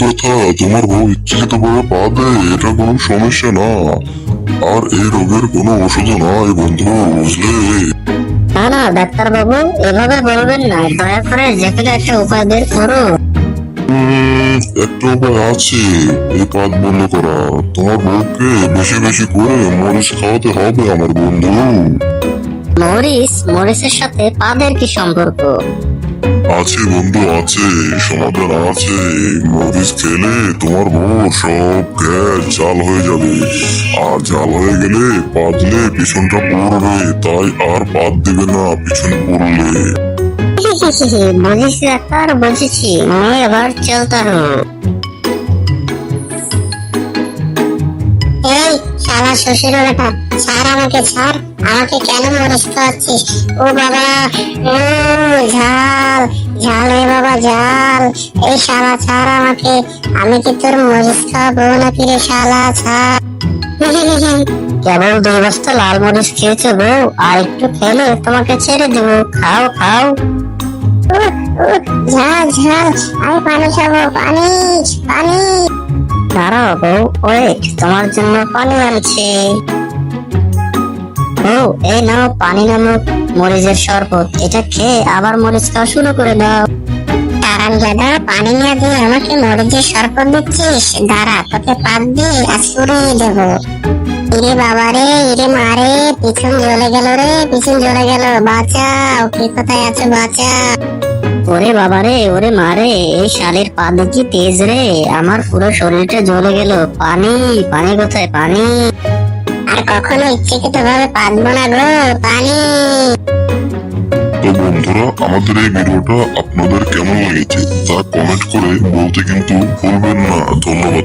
কথা তোমার বউ ইচ্ছাকৃত ভাবে পা দেয় এটা কোনো সমস্যা না। আর এই রোগের কোনো ওষুধও নাই বন্ধু বুঝলে? না না ডাক্তার বাবু এভাবে বলবেন না দয়া করে যে কোনো একটা উপায় বের করো। একটা উপায় আছে এই পাত বন্ধ করা। তোমার বউকে বেশি বেশি করে মরিচ খাওয়াতে হবে আমার বন্ধু। মরিস মরিসের সাথে পাদের কি সম্পর্ক আছে বন্ধু আছে সমাধান আছে মরিচ খেলে তোমার বউ সব গ্যাস জাল হয়ে যাবে আর জাল হয়ে গেলে পাদলে পিছনটা পড়বে তাই আর পাত দিবে না পিছন পড়লে বুঝেছি ডাক্তার বুঝেছি मैं এবার চলতা हूँ শালা শ্বশুর বেটা ছাড় আমাকে ছাড় আমাকে কেন মরিচ খাওয়াচ্ছিস ও বাবা উম, ঝাল ঝাল রে বাবা ঝাল। এই শালা ছাড় আমাকে আমি কি তোর মরিচ খাওয়াবো নাকি রে শালা ছাড় কেবল দুই বস্তা লাল মরিচ খেয়েছো বউ আর একটু খেলে তোমাকে ছেড়ে দেবো। খাও খাও। ঝাল ঝাল। আমি পানি খাব পানি পানি। দাঁড়াও বউ। তোমার জন্য পানি আনছি বউ, এই নাও পানি নামক মরিচের শরবত। এটা খেয়ে আবার মরিচ খাওয়া শুরু করে দাও। কারণ দাদা, পানি না দিয়ে আমাকে মরিচের শরবত দিচ্ছিস? দাঁড়া, তোকে পাত দিয়ে আজ পুড়িয়ে দেবো। ইরে বাবা রে, ইরে মারে পিছন জ্বলে গেল রে, পিছন জ্বলে গেল। বাঁচাও, কে কোথায় আছো বাঁচাও। ওরে বাবারে ওরে মারে এই শালের পা দেখি তেজ রে। আমার পুরো শরীরটা জ্বলে গেল। পানি পানি কোথায়? পানি। আর কখনো ইচ্ছাকৃত ভাবে পাতবো না গো, পানি। তো বন্ধুরা, আমাদের এই ভিডিওটা আপনাদের কেমন লেগেছে তা কমেন্ট করে বলতে কিন্তু ভুলবেন না। ধন্যবাদ